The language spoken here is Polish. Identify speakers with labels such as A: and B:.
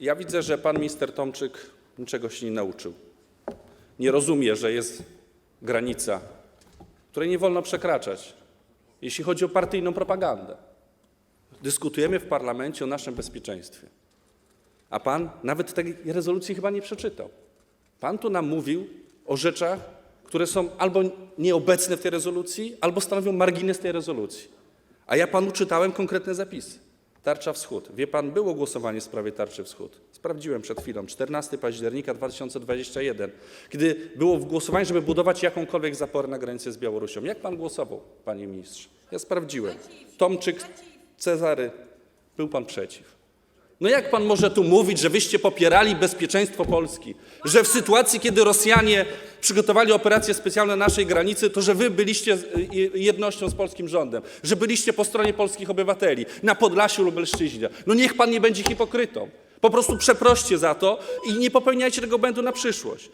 A: Ja widzę, że pan minister Tomczyk niczego się nie nauczył. Nie rozumie, że jest granica, której nie wolno przekraczać, jeśli chodzi o partyjną propagandę. Dyskutujemy w parlamencie o naszym bezpieczeństwie, a pan nawet tej rezolucji chyba nie przeczytał. Pan tu nam mówił o rzeczach, które są albo nieobecne w tej rezolucji, albo stanowią margines tej rezolucji. A ja panu czytałem konkretne zapisy. Tarcza Wschód. Wie pan, było głosowanie w sprawie Tarczy Wschód. Sprawdziłem przed chwilą, 14 października 2021, kiedy było głosowanie, żeby budować jakąkolwiek zaporę na granicy z Białorusią. Jak pan głosował, panie ministrze? Ja sprawdziłem. Tomczyk, Cezary, był pan przeciw. No jak pan może tu mówić, że wyście popierali bezpieczeństwo Polski? Że w sytuacji, kiedy Rosjanie przygotowali operacje specjalne na naszej granicy, to że wy byliście z- y- jednością z polskim rządem, że byliście po stronie polskich obywateli na Podlasiu lub Leszczyźnie. No niech pan nie będzie hipokrytą. Po prostu przeproście za to i nie popełniajcie tego błędu na przyszłość.